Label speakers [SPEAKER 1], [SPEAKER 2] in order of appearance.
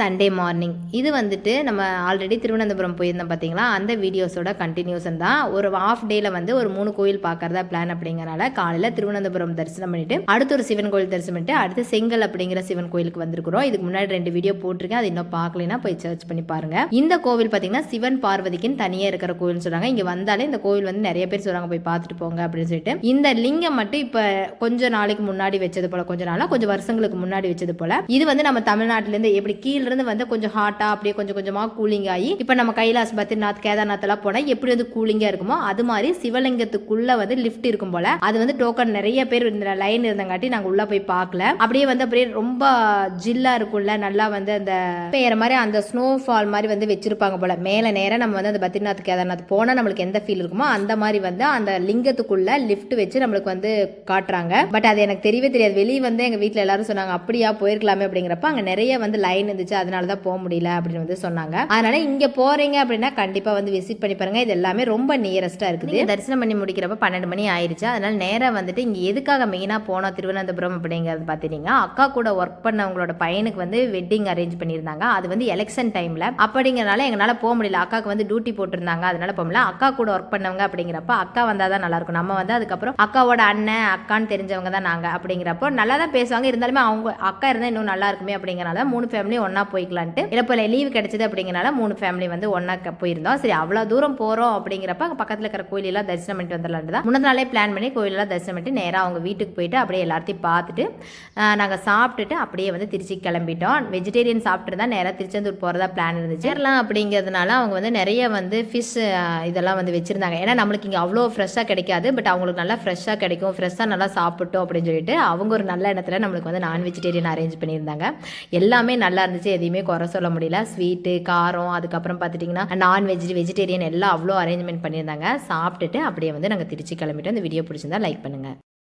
[SPEAKER 1] Sunday morning இது வந்துட்டு நம்ம ஆல்ரெடி திருவனந்தபுரம் போயிருந்தோம் பார்த்தீங்களா அந்த வீடியோஸோட கண்டினியூஷன் தான். ஒரு ஆஃப் டேல வந்து ஒரு மூணு கோயில் பார்க்கறதா பிளான் அப்படிங்கறனால காலையில் திருவனந்தபுரம் தரிசனம் பண்ணிட்டு அடுத்து ஒரு சிவன் கோயில் தரிசனம் பண்ணிட்டு அடுத்து செங்கல் அப்படிங்கிற சிவன் கோயிலுக்கு வந்திருக்கிறோம். இதுக்கு முன்னாடி ரெண்டு வீடியோ போட்டிருக்கேன். அது இன்னும் பார்க்கலைன்னா போய் சர்ச் பண்ணி பாருங்க. இந்த கோவில் பார்த்தீங்கன்னா சிவன் பார்வதிக்குன்னு தனியாக இருக்கிற கோயில்னு சொல்றாங்க. இங்கே வந்தாலே இந்த கோவில் வந்து நிறைய பேர் சொல்றாங்க போய் பார்த்துட்டு போங்க அப்படின்னு சொல்லிட்டு. இந்த லிங்கம் மட்டும் இப்போ கொஞ்சம் நாளைக்கு முன்னாடி வச்சது போல கொஞ்ச நாளா கொஞ்சம் வருஷங்களுக்கு முன்னாடி வச்சது போல. இது வந்து நம்ம தமிழ்நாட்டுல இருந்து எப்படி கீழ் இருந்து வந்து கொஞ்சம் ஹாட்டா அப்படியே கொஞ்சம் கொஞ்சமா கூலிங் ஆகி இப்போ நம்ம கைலாஸ் பத்ரிநாத் கேதார்நாத் எல்லாம் போனா எப்படி வந்து கூலிங்கா இருக்குமோ அது மாதிரி சிவலிங்கத்துக்குள்ள வந்து லிஃப்ட் இருக்கும் போல அது வந்து டோக்கன் நிறைய பேர் இந்த லைன் இருந்தங்காட்டி நாங்க உள்ள போய் பார்க்கல. அப்படியே வந்து அப்படியே ரொம்ப ஜில்லா இருக்கும்ல நல்லா வந்து அந்த பெயர் மாதிரி அந்த ஸ்னோ ஃபால் மாதிரி வந்து வச்சிருப்பாங்க போல. மேல நேரம் நம்ம வந்து அந்த பத்ரிநாத் கேதார்நாத் போனா நம்மளுக்கு எந்த ஃபீல் இருக்குமோ அந்த மாதிரி வந்து அந்த லிங்கத்துக்குள்ள லிஃப்ட் வச்சு நம்மளுக்கு வந்து காட்டுறாங்க. பட் அது எனக்கு தெரியவே தெரியாது. வெளியே வந்து எங்க வீட்டில் எல்லாரும் சொன்னாங்க அப்படியா போயிருக்கலாமே அப்படிங்கிறப்ப அங்க நிறைய வந்து லைன் இருந்துச்சு. அதனால தான் போக முடியல அப்படின்னு வந்து சொன்னாங்க. அதனால இங்க போறீங்க அப்படின்னா கண்டிப்பா வந்து விசிட் பண்ணி பாருங்க. இது எல்லாமே ரொம்ப நியரஸ்டா இருக்குது. தரிசனம் பண்ணி முடிக்கிறப்ப பன்னெண்டு மணி ஆயிடுச்சு அதனால நேராக வந்துட்டு இங்க எதுக்காக மெயினா போனோம்? திருவனந்தபுரம் அப்படிங்கிறது பாத்தீங்கன்னா அக்கா கூட ஒர்க் பண்ணவங்களோட பையனுக்கு வந்து வெட்டிங் அரேஞ்ச் பண்ணியிருந்தாங்க. அது வந்து எலெக்ஷன் டைம்ல அப்படிங்கறனால எங்களால போக முடியல. அக்காவுக்கு வந்து டியூட்டி போட்டிருந்தாங்க. அதனால போக முடியல. அக்கா கூட ஒர்க் பண்ணவங்க அப்படிங்கிறப்ப அக்கா வந்தாதான் நல்லா இருக்கும் நம்ம வந்து அதுக்கப்புறம் அக்காவோட அண்ணன் அக்கான்னு தெரிஞ்சவங்க தான் நாங்க அப்படிங்கிறப்போ நல்லா தான் பேசுவாங்க. இருந்தாலுமே அவங்க அக்கா இருந்தா இன்னும் நல்லா இருக்குமே அப்படிங்கறனால மூணு ஃபேமிலி ஒன்றா போய்க்கலான்ட்டு. போல லீவு கிடைச்சது அப்படிங்கிறனால மூணு ஃபேமிலி வந்து ஒன்றா க- போயிருந்தோம். சரி அவ்வளோ தூரம் போகிறோம் அப்படிங்கிறப்ப அங்கே பக்கத்தில் இருக்கிற கோயிலெல்லாம் தரிசனம் பண்ணிட்டு வந்துடலான்னு தான். முன்னது நாளே பிளான் பண்ணி கோயிலெல்லாம் தரிசனம் பண்ணிட்டு நேராக அவங்க வீட்டுக்கு போயிட்டு அப்படியே எல்லாத்தையும் பார்த்துட்டு நாங்கள் சாப்பிட்டுட்டு அப்படியே வந்து திருச்சி கிளம்பிட்டோம். வெஜிடேரியன் சாப்பிட்டு தான் நேராக திருச்செந்தூர் போகிறதா பிளான் இருந்துச்சு. கேரளா அப்படிங்கிறதுனால அவங்க வந்து நிறைய வந்து ஃபிஷ் இதெல்லாம் வந்து வச்சுருந்தாங்க. ஏன்னா நம்மளுக்கு இங்கே அவ்வளோ ஃப்ரெஷ்ஷாக கிடைக்காது. பட் அவங்களுக்கு நல்லா ஃப்ரெஷ்ஷாக கிடைக்கும். ஃப்ரெஷ்ஷாக நல்லா சாப்பிட்டோம் அப்படின்னு சொல்லிட்டு அவங்க ஒரு நல்ல இடத்துல நம்மளுக்கு வந்து நான் வெஜிடேரியன் அரேஞ்ச் பண்ணியிருந்தாங்க. எல்லாமே நல்லா இருந்துச்சு. எதையுமே குறை சொல்ல முடியல. ஸ்வீட்டு காரம் அதுக்கப்புறம் பார்த்துட்டிங்கன்னா நான்வெஜ் வெஜிடேரியன் எல்லாம் அவ்வளோ அரேஞ்ச்மெண்ட் பண்ணியிருந்தாங்க. சாப்பிட்டுட்டு அப்படியே வந்து நாங்கள் திருச்சி கிளம்பிட்டு அந்த வீடியோ பிடிச்சிருந்தா லைக் பண்ணுங்கள்